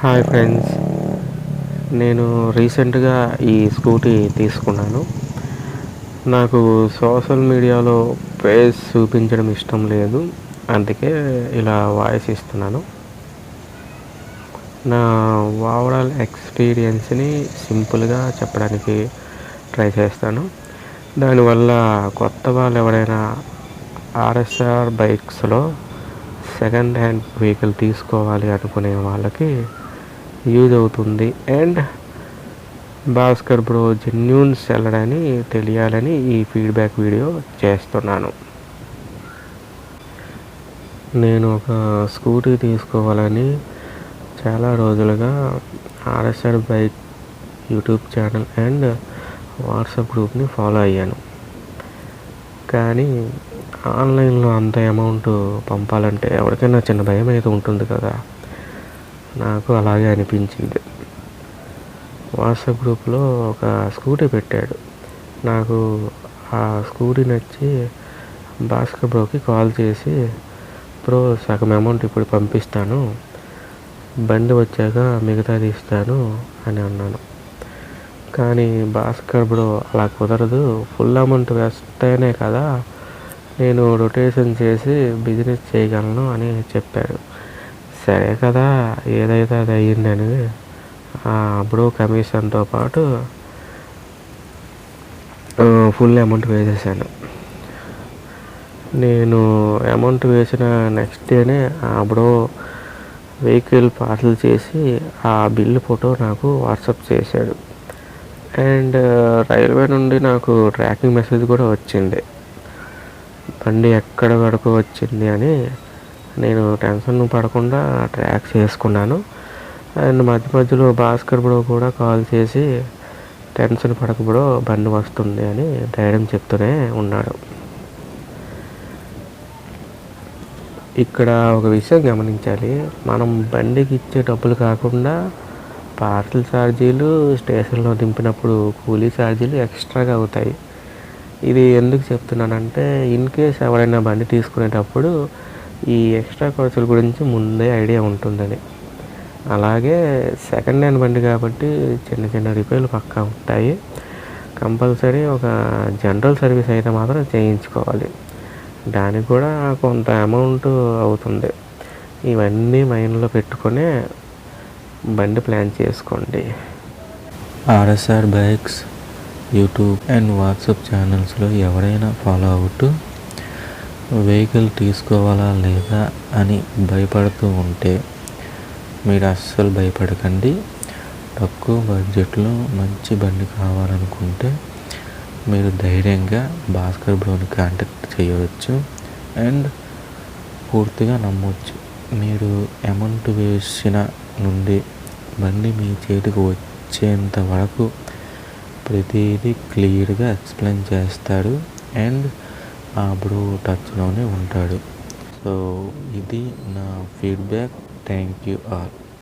Hi friends. నేను రీసెంట్గా ఈ స్కూటీ తీసుకున్నాను. నాకు సోషల్ మీడియాలో ఫేస్ చూపించడం ఇష్టం లేదు. అందుకే ఇలా వాయిస్ ఇస్తున్నాను. నా ఓవరాల్ ఎక్స్పీరియన్స్ని సింపుల్గా చెప్పడానికి ట్రై చేస్తాను. దానివల్ల కొత్త వాళ్ళు ఎవరైనా ఆర్ఎస్ఆర్ బైక్స్లో సెకండ్ హ్యాండ్ వెహికల్ తీసుకోవాలి అనుకునే వాళ్ళకి యూజ్ అవుతుంది and Bhaskar bro genuine seller అని తెలియాలని ఈ ఫీడ్బ్యాక్ వీడియో చేస్తున్నాను. నేను ఒక స్కూటీ తీసుకోవాలని చాలా రోజులుగా RSR bike YouTube channel and WhatsApp గ్రూప్ని ఫాలో అయ్యాను. కానీ ఆన్లైన్లో అంత అమౌంట్ పంపాలంటే ఎవరికైనా చిన్న భయం అయితే ఉంటుంది కదా. నాకు అలాగే అనిపించింది. వాట్సాప్ గ్రూప్లో ఒక స్కూటీ పెట్టాడు. నాకు ఆ స్కూటీ నచ్చి భాస్కర్ బ్రోకి కాల్ చేసి బ్రో సగం అమౌంట్ ఇప్పుడు పంపిస్తాను. బండి వచ్చాక మిగతాది ఇస్తాను అని అన్నాను. కానీ భాస్కర్ బ్రో అలా కుదరదు. ఫుల్ అమౌంట్ వేస్తేనే కదా నేను రొటేషన్ చేసి బిజినెస్ చేయగలను అని చెప్పాడు సరే కదా ఏదైతే అది అయ్యిందని. అప్పుడు కమిషన్తో పాటు ఫుల్ అమౌంట్ వేసేసాను నేను అమౌంట్ వేసిన నెక్స్ట్ డేనే ఆ వెహికల్ పార్సల్ చేసి ఆ బిల్లు ఫోటో నాకు వాట్సాప్ చేశాడు. అండ్ రైల్వే నుండి నాకు ట్రాకింగ్ మెసేజ్ కూడా వచ్చింది. బండి ఎక్కడ వరకు వచ్చింది అని నేను టెన్షన్ పడకుండా ట్రాక్స్ చేసుకున్నాను. అండ్ మధ్య మధ్యలో భాస్కర్ బ్రో కూడా కాల్ చేసి టెన్షన్ పడక బ్రో బండి వస్తుంది అని ధైర్యం చెప్తూనే ఉన్నాడు. ఇక్కడ ఒక విషయం గమనించాలి. మనం బండికి ఇచ్చే డబ్బులు కాకుండా పార్సల్ ఛార్జీలు స్టేషన్లో దింపినప్పుడు కూలీ ఛార్జీలు ఎక్స్ట్రాగా అవుతాయి. ఇది ఎందుకు చెప్తున్నానంటే ఇన్ కేస్ ఎవరైనా బండి తీసుకునేటప్పుడు ఈ ఎక్స్ట్రా ఖర్చుల గురించి ముందే ఐడియా ఉంటుందని. అలాగే సెకండ్ హ్యాండ్ బండి కాబట్టి చిన్న చిన్న రిపేర్లు పక్కా ఉంటాయి. కంపల్సరీ ఒక జనరల్ సర్వీస్ అయితే మాత్రం చేయించుకోవాలి. దానికి కూడా కొంత అమౌంట్ అవుతుంది. ఇవన్నీ మైండ్లో పెట్టుకునే బండి ప్లాన్ చేసుకోండి. RSR bikes YouTube and WhatsApp ఛానల్స్లో ఎవరైనా ఫాలో అవుతూ వెహికల్ తీసుకోవాలా లేదా అని భయపడుతూ ఉంటే మీరు అస్సలు భయపడకండి. తక్కువ బడ్జెట్లో మంచి బండి కావాలనుకుంటే మీరు ధైర్యంగా భాస్కర్ బ్రోని కాంటాక్ట్ చేయవచ్చు అండ్ పూర్తిగా నమ్మవచ్చు మీరు అమౌంట్ వేసిన నుండి బండి మీ చేతికి వచ్చేంత వరకు ప్రతిదీ క్లియర్గా ఎక్స్ప్లెయిన్ చేస్తాడు అండ్ ఆ బ్రో టచ్లోనే ఉంటాడు. సో ఇది నా ఫీడ్బ్యాక్. Thank you all.